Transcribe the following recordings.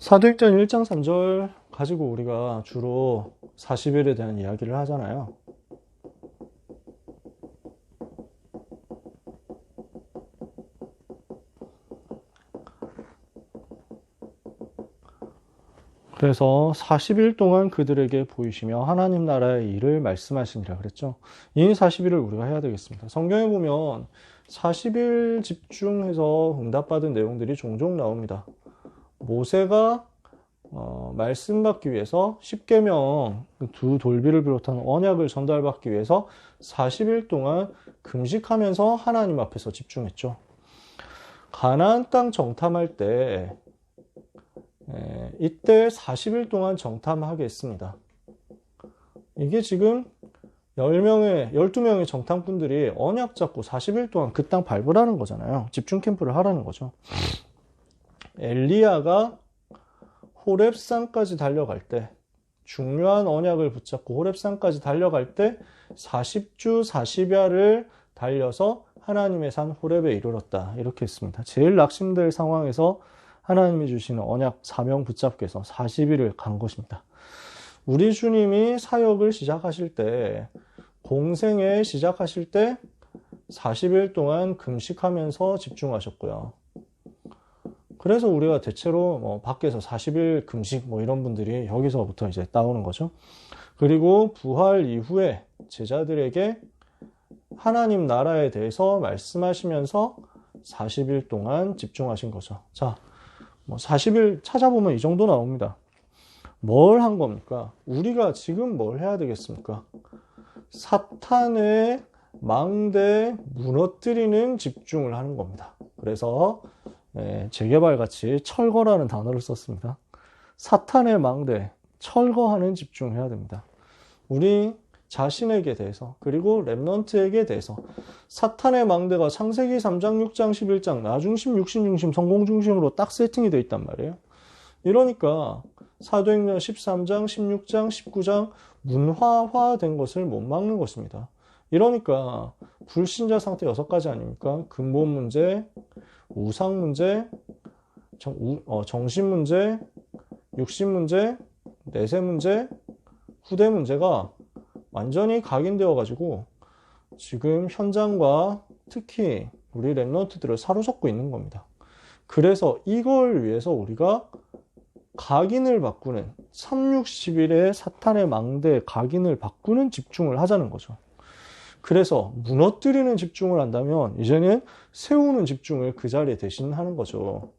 사도행전 1장 3절 가지고 우리가 주로 40일에 대한 이야기를 하잖아요. 그래서 40일 동안 그들에게 보이시며 하나님 나라의 일을 말씀하시니라 그랬죠. 이 40일을 우리가 해야 되겠습니다. 성경에 보면 40일 집중해서 응답받은 내용들이 종종 나옵니다. 모세가 어, 말씀받기 위해서 10계명 두 돌비를 비롯한 언약을 전달받기 위해서 40일 동안 금식하면서 하나님 앞에서 집중했죠. 가나안 땅 정탐할 때 에, 이때 40일 동안 정탐하겠습니다. 이게 지금 10명의, 12명의 정탐꾼들이 언약 잡고 40일 동안 그 땅 밟으라는 거잖아요. 집중 캠프를 하라는 거죠. 엘리야가 호랩산까지 달려갈 때, 중요한 언약을 붙잡고 호랩산까지 달려갈 때 40주 40야를 달려서 하나님의 산 호랩에 이르렀다. 이렇게 했습니다. 제일 낙심될 상황에서 하나님이 주시는 언약 사명 붙잡기 위해서 40일을 간 것입니다. 우리 주님이 사역을 시작하실 때, 공생에 시작하실 때 40일 동안 금식하면서 집중하셨고요. 그래서 우리가 대체로 뭐 밖에서 40일 금식 뭐 이런 분들이 여기서부터 이제 따오는 거죠. 그리고 부활 이후에 제자들에게 하나님 나라에 대해서 말씀하시면서 40일 동안 집중하신 거죠. 자, 뭐 40일 찾아보면 이 정도 나옵니다. 뭘 한 겁니까? 우리가 지금 뭘 해야 되겠습니까? 사탄의 망대 무너뜨리는 집중을 하는 겁니다. 그래서 예, 재개발 같이 철거라는 단어를 썼습니다. 사탄의 망대, 철거하는 집중해야 됩니다. 우리 자신에게 대해서 그리고 랩넌트에게 대해서 사탄의 망대가 창세기 3장, 6장, 11장 나중심, 육신중심, 성공중심으로 딱 세팅이 되어 있단 말이에요. 이러니까 사도행전 13장, 16장, 19장 문화화된 것을 못 막는 것입니다. 이러니까 불신자 상태 여섯 가지 아닙니까? 근본 문제, 우상 문제, 정, 우, 어, 정신 문제, 육신 문제, 내세 문제, 후대 문제가 완전히 각인되어 가지고 지금 현장과 특히 우리 랩런트들을 사로잡고 있는 겁니다. 그래서 이걸 위해서 우리가 각인을 바꾸는 3, 60일의 사탄의 망대 각인을 바꾸는 집중을 하자는 거죠. 그래서 무너뜨리는 집중을 한다면 이제는 세우는 집중을 그 자리에 대신하는 거죠.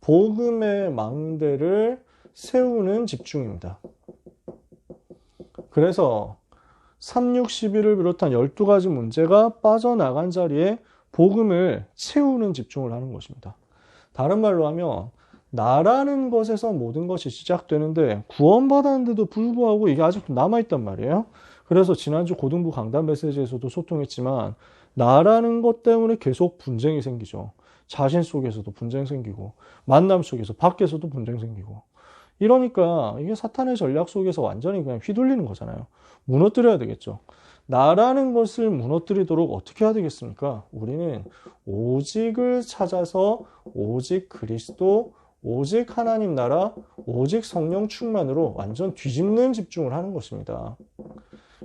복음의 망대를 세우는 집중입니다. 그래서 3, 6, 11을 비롯한 12가지 문제가 빠져나간 자리에 복음을 채우는 집중을 하는 것입니다. 다른 말로 하면 나라는 것에서 모든 것이 시작되는데 구원받았는데도 불구하고 이게 아직도 남아있단 말이에요. 그래서 지난주 고등부 강단 메시지에서도 소통했지만 나라는 것 때문에 계속 분쟁이 생기죠. 자신 속에서도 분쟁 생기고 만남 속에서 밖에서도 분쟁 생기고 이러니까 이게 사탄의 전략 속에서 완전히 그냥 휘둘리는 거잖아요. 무너뜨려야 되겠죠. 나라는 것을 무너뜨리도록 어떻게 해야 되겠습니까? 우리는 오직을 찾아서 오직 그리스도, 오직 하나님 나라, 오직 성령 충만으로 완전 뒤집는 집중을 하는 것입니다.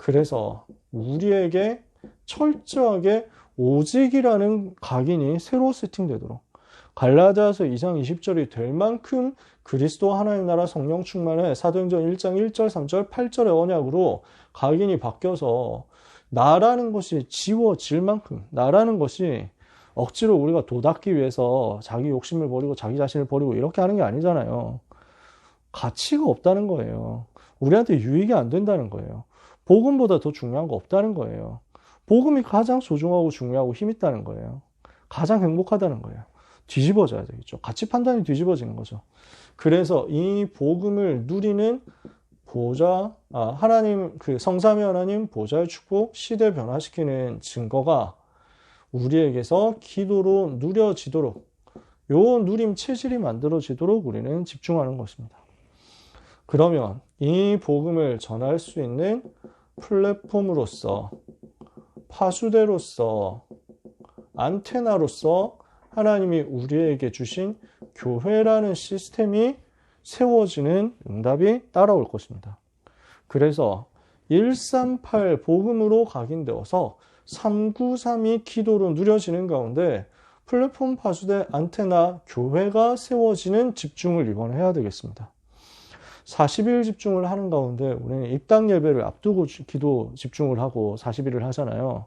그래서 우리에게 철저하게 오직이라는 각인이 새로 세팅되도록 갈라디아서 2장 20절이 될 만큼 그리스도 하나님 나라 성령 충만의 사도행전 1장 1절, 3절, 8절의 언약으로 각인이 바뀌어서 나라는 것이 지워질 만큼 나라는 것이 억지로 우리가 도닦기 위해서 자기 욕심을 버리고 자기 자신을 버리고 이렇게 하는 게 아니잖아요. 가치가 없다는 거예요. 우리한테 유익이 안 된다는 거예요. 복음보다 더 중요한 거 없다는 거예요. 복음이 가장 소중하고 중요하고 힘있다는 거예요. 가장 행복하다는 거예요. 뒤집어져야 되겠죠. 가치 판단이 뒤집어지는 거죠. 그래서 이 복음을 누리는 보좌, 아, 하나님, 그 성삼위 하나님 보좌의 축복, 시대 변화시키는 증거가 우리에게서 기도로 누려지도록, 요 누림 체질이 만들어지도록 우리는 집중하는 것입니다. 그러면 이 복음을 전할 수 있는 플랫폼으로서, 파수대로서, 안테나로서 하나님이 우리에게 주신 교회라는 시스템이 세워지는 응답이 따라올 것입니다. 그래서 138 복음으로 각인되어서 393이 기도로 누려지는 가운데 플랫폼 파수대 안테나 교회가 세워지는 집중을 이번에 해야 되겠습니다. 40일 집중을 하는 가운데 우리는 입당 예배를 앞두고 기도 집중을 하고 40일을 하잖아요.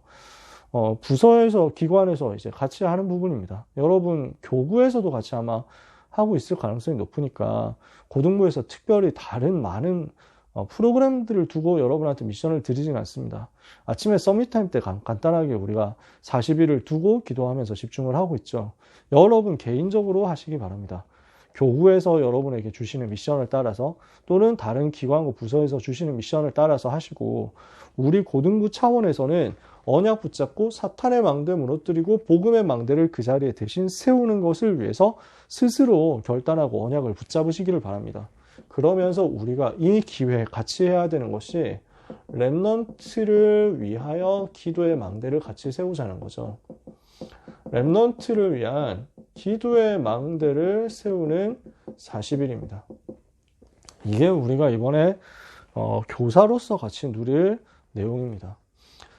어, 부서에서, 기관에서 이제 같이 하는 부분입니다. 여러분, 교구에서도 같이 아마 하고 있을 가능성이 높으니까 고등부에서 특별히 다른 많은 어, 프로그램들을 두고 여러분한테 미션을 드리진 않습니다. 아침에 서밋 타임 때 간, 간단하게 우리가 40일을 두고 기도하면서 집중을 하고 있죠. 여러분 개인적으로 하시기 바랍니다. 교구에서 여러분에게 주시는 미션을 따라서 또는 다른 기관과 부서에서 주시는 미션을 따라서 하시고 우리 고등부 차원에서는 언약 붙잡고 사탄의 망대 무너뜨리고 복음의 망대를 그 자리에 대신 세우는 것을 위해서 스스로 결단하고 언약을 붙잡으시기를 바랍니다. 그러면서 우리가 이 기회에 같이 해야 되는 것이 랩넌트를 위하여 기도의 망대를 같이 세우자는 거죠. 랩넌트를 위한 기도의 망대를 세우는 40일입니다. 이게 우리가 이번에 어, 교사로서 같이 누릴 내용입니다.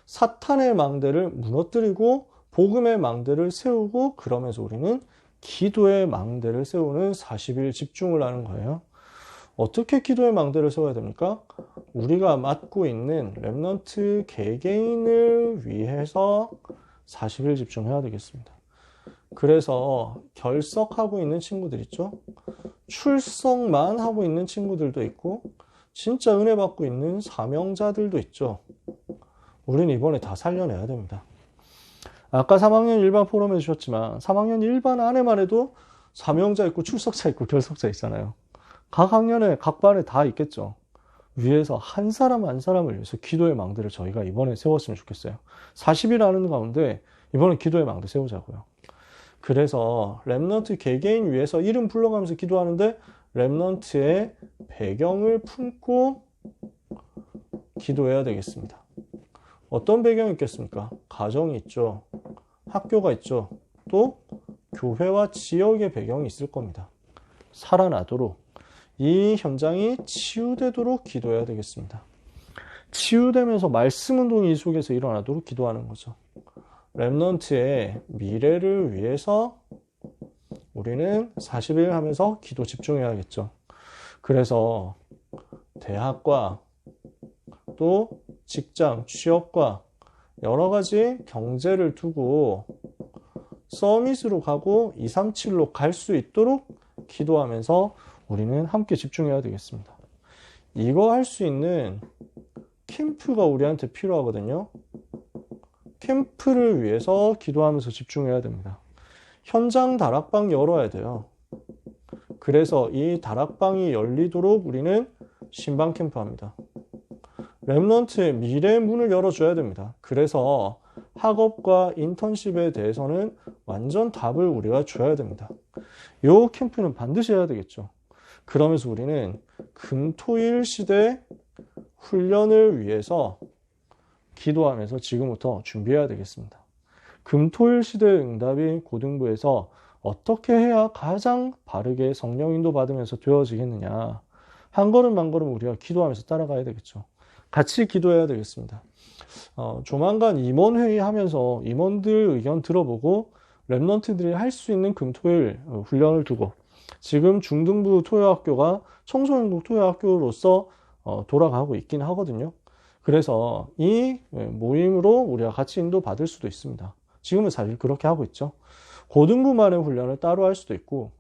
사탄의 망대를 무너뜨리고 복음의 망대를 세우고 그러면서 우리는 기도의 망대를 세우는 40일 집중을 하는 거예요. 어떻게 기도의 망대를 세워야 됩니까? 우리가 맡고 있는 랩넌트 개개인을 위해서 40일 집중해야 되겠습니다. 그래서 결석하고 있는 친구들 있죠? 출석만 하고 있는 친구들도 있고, 진짜 은혜 받고 있는 사명자들도 있죠. 우리는 이번에 다 살려내야 됩니다. 아까 3학년 일반 포럼에 주셨지만 3학년 일반 안에만 해도 사명자 있고 출석자 있고 결석자 있잖아요. 각 학년에 각 반에 다 있겠죠. 위에서 한 사람 한 사람을 위해서 기도의 망대를 저희가 이번에 세웠으면 좋겠어요. 40일 하는 가운데 이번에 기도의 망대 세우자고요. 그래서 랩넌트 개개인 위해서 이름 불러가면서 기도하는데 랩넌트의 배경을 품고 기도해야 되겠습니다. 어떤 배경이 있겠습니까? 가정이 있죠. 학교가 있죠. 또 교회와 지역의 배경이 있을 겁니다. 살아나도록 이 현장이 치유되도록 기도해야 되겠습니다. 치유되면서 말씀 운동이 이 속에서 일어나도록 기도하는 거죠. 랩넌트의 미래를 위해서 우리는 40일 하면서 기도 집중해야겠죠. 그래서 대학과 또 직장, 취업과 여러 가지 경제를 두고 서밋으로 가고 237로 갈 수 있도록 기도하면서 우리는 함께 집중해야 되겠습니다. 이거 할 수 있는 캠프가 우리한테 필요하거든요. 캠프를 위해서 기도하면서 집중해야 됩니다. 현장 다락방 열어야 돼요. 그래서 이 다락방이 열리도록 우리는 신방 캠프 합니다. 랩런트의 미래의 문을 열어줘야 됩니다. 그래서 학업과 인턴십에 대해서는 완전 답을 우리가 줘야 됩니다. 이 캠프는 반드시 해야 되겠죠. 그러면서 우리는 금토일 시대 훈련을 위해서 기도하면서 지금부터 준비해야 되겠습니다. 금토일 시대 응답이 고등부에서 어떻게 해야 가장 바르게 성령 인도 받으면서 되어지겠느냐. 한 걸음 한 걸음 우리가 기도하면서 따라가야 되겠죠. 같이 기도해야 되겠습니다. 어, 조만간 임원회의 하면서 임원들 의견 들어보고 랩런트들이 할 수 있는 금토일 어, 훈련을 두고 지금 중등부 토요학교가 청소년국 토요학교로서 어, 돌아가고 있긴 하거든요. 그래서 이 예, 모임으로 우리가 같이 인도 받을 수도 있습니다. 지금은 사실 그렇게 하고 있죠. 고등부만의 훈련을 따로 할 수도 있고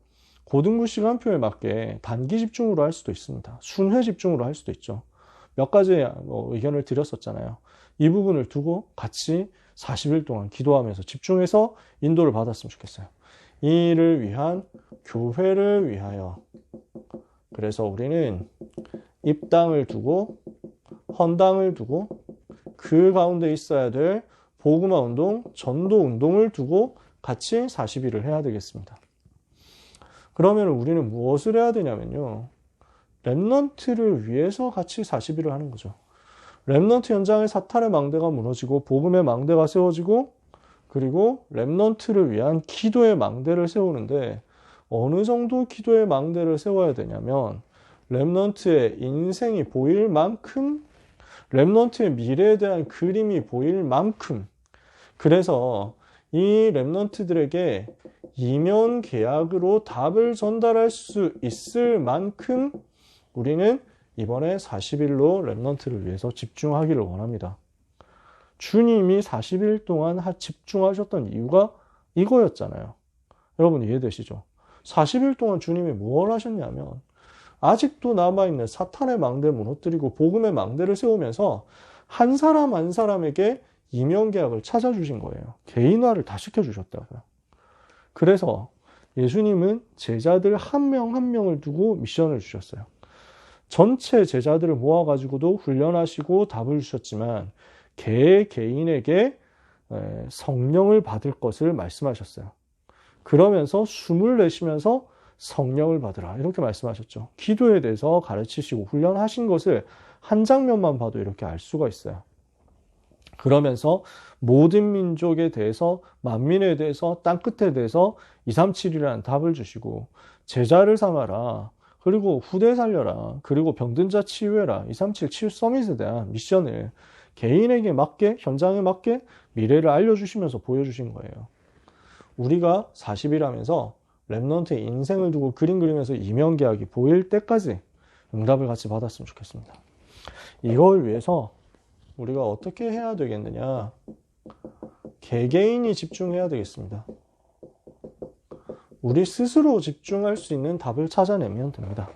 고등부 시간표에 맞게 단기 집중으로 할 수도 있습니다. 순회 집중으로 할 수도 있죠. 몇 가지 뭐 의견을 드렸었잖아요. 이 부분을 두고 같이 40일 동안 기도하면서 집중해서 인도를 받았으면 좋겠어요. 이를 위한 교회를 위하여 그래서 우리는 입당을 두고 헌당을 두고 그 가운데 있어야 될 복음화 운동, 전도 운동을 두고 같이 40일을 해야 되겠습니다. 그러면 우리는 무엇을 해야 되냐면요. 랩넌트를 위해서 같이 40일을 하는 거죠. 랩넌트 현장에 사탄의 망대가 무너지고 복음의 망대가 세워지고 그리고 랩넌트를 위한 기도의 망대를 세우는데 어느 정도 기도의 망대를 세워야 되냐면 랩넌트의 인생이 보일 만큼 랩넌트의 미래에 대한 그림이 보일 만큼 그래서 이 랩넌트들에게 이면 계약으로 답을 전달할 수 있을 만큼 우리는 이번에 40일로 랩넌트를 위해서 집중하기를 원합니다. 주님이 40일 동안 집중하셨던 이유가 이거였잖아요. 여러분 이해되시죠? 40일 동안 주님이 무엇을 하셨냐면 아직도 남아있는 사탄의 망대 무너뜨리고 복음의 망대를 세우면서 한 사람 한 사람에게 이명계약을 찾아주신 거예요. 개인화를 다 시켜주셨다고요. 그래서 예수님은 제자들 한 명한 한 명을 두고 미션을 주셨어요. 전체 제자들을 모아가지고도 훈련하시고 답을 주셨지만 개 개인에게 성령을 받을 것을 말씀하셨어요. 그러면서 숨을 내쉬면서 성령을 받으라 이렇게 말씀하셨죠. 기도에 대해서 가르치시고 훈련하신 것을 한 장면만 봐도 이렇게 알 수가 있어요. 그러면서 모든 민족에 대해서 만민에 대해서 땅 끝에 대해서 237이라는 답을 주시고 제자를 삼아라. 그리고 후대 살려라. 그리고 병든 자 치유해라. 237 치유 서밋에 대한 미션을 개인에게 맞게 현장에 맞게 미래를 알려주시면서 보여주신 거예요. 우리가 40일 하면서 랩넌트의 인생을 두고 그림 그리면서 이명계약이 보일 때까지 응답을 같이 받았으면 좋겠습니다. 이걸 위해서 우리가 어떻게 해야 되겠느냐? 개개인이 집중해야 되겠습니다. 우리 스스로 집중할 수 있는 답을 찾아내면 됩니다.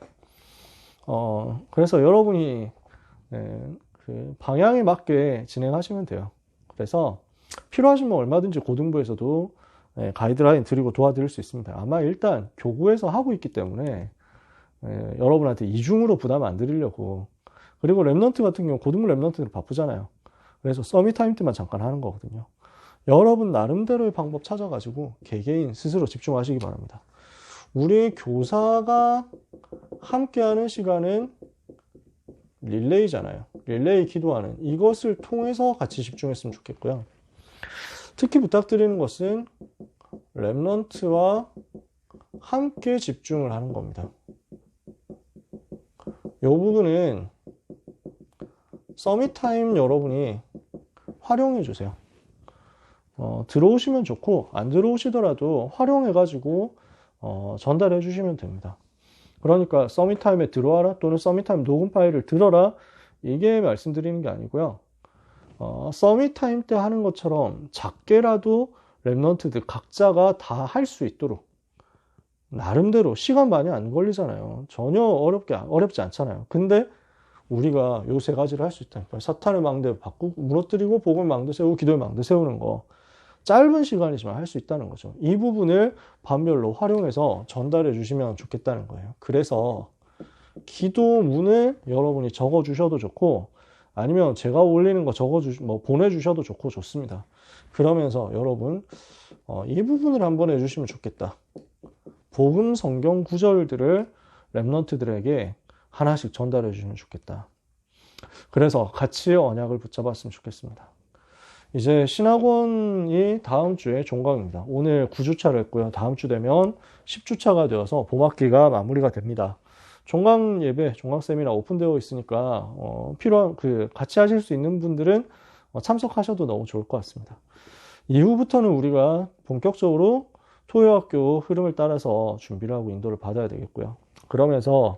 어, 그래서 여러분이 네, 그 방향에 맞게 진행하시면 돼요. 그래서 필요하시면 얼마든지 고등부에서도 네, 가이드라인 드리고 도와드릴 수 있습니다. 아마 일단 교구에서 하고 있기 때문에 네, 여러분한테 이중으로 부담 안 드리려고 그리고 랩넌트 같은 경우 고등부 랩넌트들 바쁘잖아요. 그래서 서밋 타임 때만 잠깐 하는 거거든요. 여러분 나름대로의 방법 찾아가지고 개개인 스스로 집중하시기 바랍니다. 우리 교사가 함께하는 시간은 릴레이잖아요. 릴레이 기도하는 이것을 통해서 같이 집중했으면 좋겠고요. 특히 부탁드리는 것은 랩런트와 함께 집중을 하는 겁니다. 이 부분은 서밋타임 여러분이 활용해 주세요. 어, 들어오시면 좋고 안 들어오시더라도 활용해 가지고 어, 전달해 주시면 됩니다. 그러니까 서밋타임에 들어와라 또는 서밋타임 녹음 파일을 들어라 이게 말씀드리는 게 아니고요. 어, 서밋 타임 때 하는 것처럼 작게라도 랩넌트들 각자가 다 할 수 있도록 나름대로 시간 많이 안 걸리잖아요. 전혀 어렵게 어렵지 않잖아요. 근데 우리가 요 세 가지를 할 수 있다니까요. 사탄의 망대 바꾸고 무너뜨리고 복을 망대 세우고 기도의 망대 세우는 거 짧은 시간이지만 할 수 있다는 거죠. 이 부분을 반별로 활용해서 전달해 주시면 좋겠다는 거예요. 그래서 기도문을 여러분이 적어 주셔도 좋고 아니면 제가 올리는 거 적어 주, 뭐 보내 주셔도 좋고 좋습니다. 그러면서 여러분 어, 이 부분을 한번 해주시면 좋겠다. 복음 성경 구절들을 랩런트들에게 하나씩 전달해 주시면 좋겠다. 그래서 같이 언약을 붙잡았으면 좋겠습니다. 이제 신학원이 다음 주에 종강입니다. 오늘 9주차를 했고요. 다음 주 되면 10주차가 되어서 봄학기가 마무리가 됩니다. 종강 예배, 종강 세미나 오픈되어 있으니까 어, 필요한 그 같이 하실 수 있는 분들은 어, 참석하셔도 너무 좋을 것 같습니다. 이후부터는 우리가 본격적으로 토요학교 흐름을 따라서 준비를 하고 인도를 받아야 되겠고요. 그러면서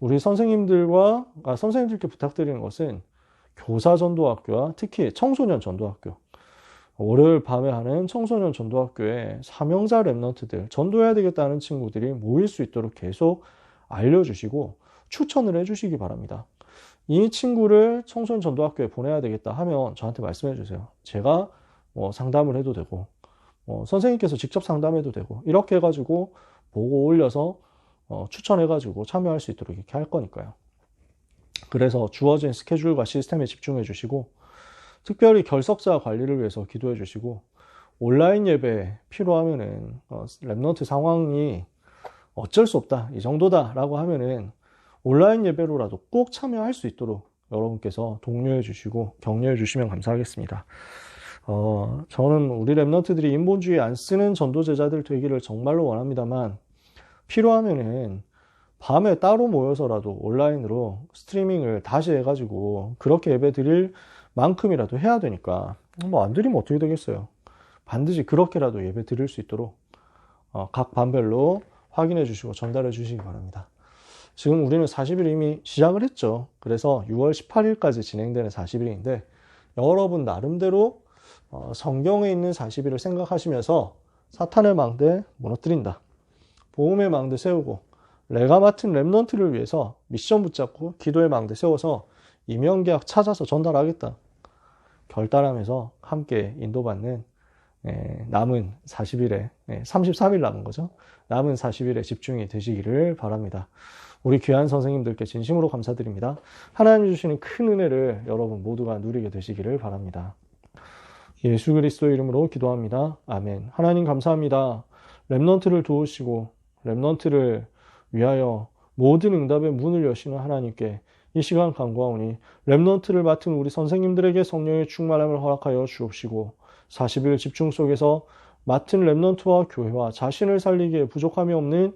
우리 선생님들과 아, 선생님들께 부탁드리는 것은 교사 전도학교와 특히 청소년 전도학교 월요일 밤에 하는 청소년 전도학교에 사명자 랩런트들 전도해야 되겠다는 친구들이 모일 수 있도록 계속 알려주시고 추천을 해주시기 바랍니다. 이 친구를 청소년 전도학교에 보내야 되겠다 하면 저한테 말씀해 주세요. 제가 뭐 상담을 해도 되고, 뭐 선생님께서 직접 상담해도 되고, 이렇게 해가지고 보고 올려서 어, 추천해가지고 참여할 수 있도록 이렇게 할 거니까요. 그래서 주어진 스케줄과 시스템에 집중해 주시고, 특별히 결석자 관리를 위해서 기도해 주시고, 온라인 예배 필요하면은, 어, 랩너트 상황이 어쩔 수 없다, 이 정도다 라고 하면은 온라인 예배로라도 꼭 참여할 수 있도록 여러분께서 독려해 주시고 격려해 주시면 감사하겠습니다. 어, 저는 우리 랩런트들이 인본주의 안 쓰는 전도제자들 되기를 정말로 원합니다만 필요하면은 밤에 따로 모여서라도 온라인으로 스트리밍을 다시 해가지고 그렇게 예배 드릴 만큼이라도 해야 되니까 뭐 안 드리면 어떻게 되겠어요. 반드시 그렇게라도 예배 드릴 수 있도록 어, 각 반별로 확인해 주시고 전달해 주시기 바랍니다. 지금 우리는 40일 이미 시작을 했죠. 그래서 6월 18일까지 진행되는 40일인데 여러분 나름대로 어, 성경에 있는 40일을 생각하시면서 사탄의 망대 무너뜨린다. 보험의 망대 세우고 내가 맡은 랩넌트를 위해서 미션 붙잡고 기도의 망대 세워서 이명계약 찾아서 전달하겠다. 결단하면서 함께 인도받는 예, 남은 40일에 33일 남은 거죠. 남은 40일에 집중이 되시기를 바랍니다. 우리 귀한 선생님들께 진심으로 감사드립니다. 하나님 주시는 큰 은혜를 여러분 모두가 누리게 되시기를 바랍니다. 예수 그리스도 이름으로 기도합니다. 아멘. 하나님 감사합니다. 랩넌트를 도우시고 랩넌트를 위하여 모든 응답의 문을 여시는 하나님께 이 시간 간구하오니 랩넌트를 맡은 우리 선생님들에게 성령의 충만함을 허락하여 주옵시고 40일 집중 속에서 맡은 랩넌트와 교회와 자신을 살리기에 부족함이 없는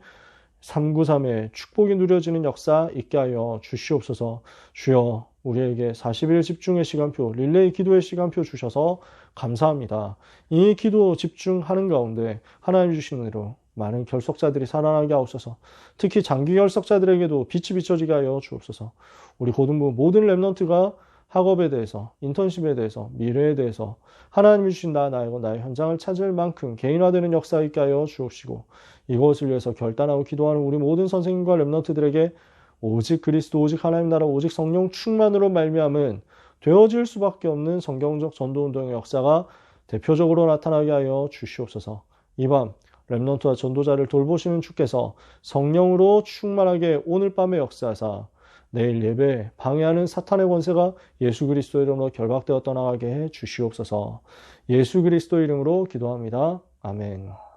393의 축복이 누려지는 역사 있게 하여 주시옵소서 주여 우리에게 40일 집중의 시간표, 릴레이 기도의 시간표 주셔서 감사합니다. 이 기도 집중하는 가운데 하나님 주신 은혜로 많은 결석자들이 살아나게 하옵소서. 특히 장기 결석자들에게도 빛이 비춰지게 하여 주옵소서. 우리 고등부 모든 랩넌트가 학업에 대해서, 인턴십에 대해서, 미래에 대해서 하나님이 주신 나, 나이고 나의 현장을 찾을 만큼 개인화되는 역사 있게 하여 주옵시고 이것을 위해서 결단하고 기도하는 우리 모든 선생님과 랩넌트들에게 오직 그리스도, 오직 하나님 나라, 오직 성령 충만으로 말미암은 되어질 수밖에 없는 성경적 전도운동의 역사가 대표적으로 나타나게 하여 주시옵소서. 이밤 랩넌트와 전도자를 돌보시는 주께서 성령으로 충만하게 오늘 밤의 역사사 내일 예배 방해하는 사탄의 권세가 예수 그리스도 이름으로 결박되어 떠나가게 해 주시옵소서. 예수 그리스도 이름으로 기도합니다. 아멘.